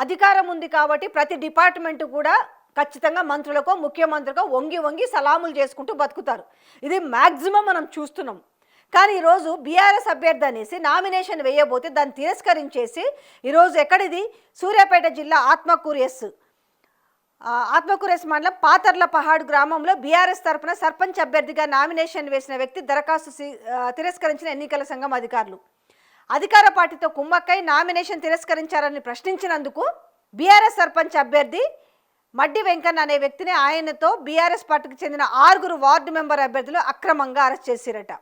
అధికారం ఉంది కాబట్టి ప్రతి డిపార్ట్మెంట్ కూడా ఖచ్చితంగా మంత్రులకో ముఖ్యమంత్రికో వంగి వంగి సలాములు చేసుకుంటూ బతుకుతారు. ఇది మ్యాక్సిమం మనం చూస్తున్నాం. కానీ ఈరోజు బీఆర్ఎస్ అభ్యర్థి అనేసి నామినేషన్ వేయబోతే దాన్ని తిరస్కరించేసి ఈరోజు ఎక్కడిది? సూర్యాపేట జిల్లా ఆత్మకూరు ఎస్ ఆత్మకూరు ఎస్ మండలం పాతర్ల పహాడ్ గ్రామంలో బీఆర్ఎస్ తరపున సర్పంచ్ అభ్యర్థిగా నామినేషన్ వేసిన వ్యక్తి దరఖాస్తు సి- తిరస్కరించిన ఎన్నికల సంఘం అధికారులు. అధికార పార్టీతో కుమ్మక్కై నామినేషన్ తిరస్కరించారని ప్రశ్నించినందుకు బీఆర్ఎస్ సర్పంచ్ అభ్యర్థి మడ్డి వెంకన్న అనే వ్యక్తిని ఆయనతో బీఆర్ఎస్ పార్టీకి చెందిన ఆరుగురు వార్డు మెంబర్ అభ్యర్థులు అక్రమంగా అరెస్ట్ చేసిరట.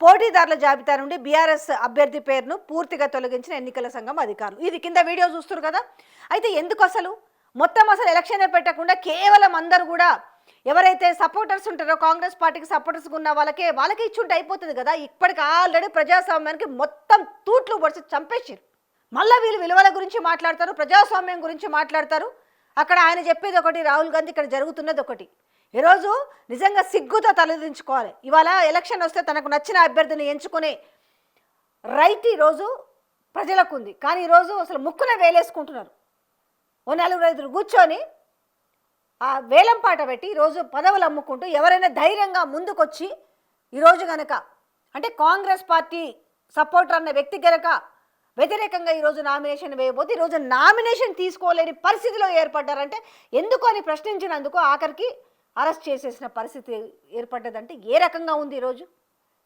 పోటీదారుల జాబితా నుండి బీఆర్ఎస్ అభ్యర్థి పేరును పూర్తిగా తొలగించిన ఎన్నికల సంఘం అధికారులు. ఇది కింద వీడియో చూస్తున్నారు కదా. అయితే ఎందుకు అసలు? మొత్తం అసలు ఎలక్షనే పెట్టకుండా కేవలం అందరూ కూడా ఎవరైతే సపోర్టర్స్ ఉంటారో కాంగ్రెస్ పార్టీకి సపోర్టర్స్ ఉన్న వాళ్ళకే వాళ్ళకి ఇచ్చుంటే అయిపోతుంది కదా. ఇప్పటికి ఆల్రెడీ ప్రజాస్వామ్యానికి మొత్తం తూట్లు పొడిచి చంపేసారు మళ్ళీ వీళ్ళు విలువల గురించి మాట్లాడతారు ప్రజాస్వామ్యం గురించి మాట్లాడతారు. అక్కడ ఆయన చెప్పేది ఒకటి రాహుల్ గాంధీ ఇక్కడ జరుగుతున్నది ఒకటి. ఈరోజు నిజంగా సిగ్గుతో తలదించుకోవాలి. ఇవాళ ఎలక్షన్ వస్తే తనకు నచ్చిన అభ్యర్థిని ఎంచుకునే రైట్ ఈరోజు ప్రజలకు ఉంది. కానీ ఈరోజు అసలు ముక్కున వేలేసుకుంటున్నారు. ఓ నలుగురు ఐదుగురు కూర్చొని ఆ వేలం పాట పెట్టి ఈరోజు పదవులు అమ్ముకుంటూ ఎవరైనా ధైర్యంగా ముందుకొచ్చి ఈరోజు గనక అంటే కాంగ్రెస్ పార్టీ సపోర్టర్ అన్న వ్యక్తి గనక వ్యతిరేకంగా ఈరోజు నామినేషన్ వేయబోతే ఈరోజు నామినేషన్ తీసుకోలేని పరిస్థితిలో ఏర్పడ్డారంటే ఎందుకు అని ప్రశ్నించినందుకు ఆఖరికి అరెస్ట్ చేసేసిన పరిస్థితి ఏర్పడ్డదంటే ఏ రకంగా ఉంది ఈరోజు?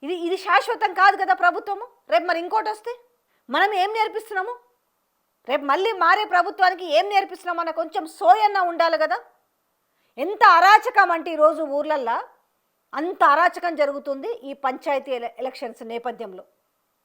ఇది ఇది శాశ్వతం కాదు కదా ప్రభుత్వము? రేపు మరి ఇంకోటి వస్తే మనం ఏం నేర్పిస్తున్నాము? రేపు మళ్ళీ మారే ప్రభుత్వానికి ఏం నేర్పిస్తున్నామన్న కొంచెం సోయన్న ఉండాలి కదా? ఎంత అరాచకం అంటే ఈరోజు ఊర్లల్లో అంత అరాచకం జరుగుతుంది ఈ పంచాయతీ ఎల- ఎలక్షన్స్ నేపథ్యంలో.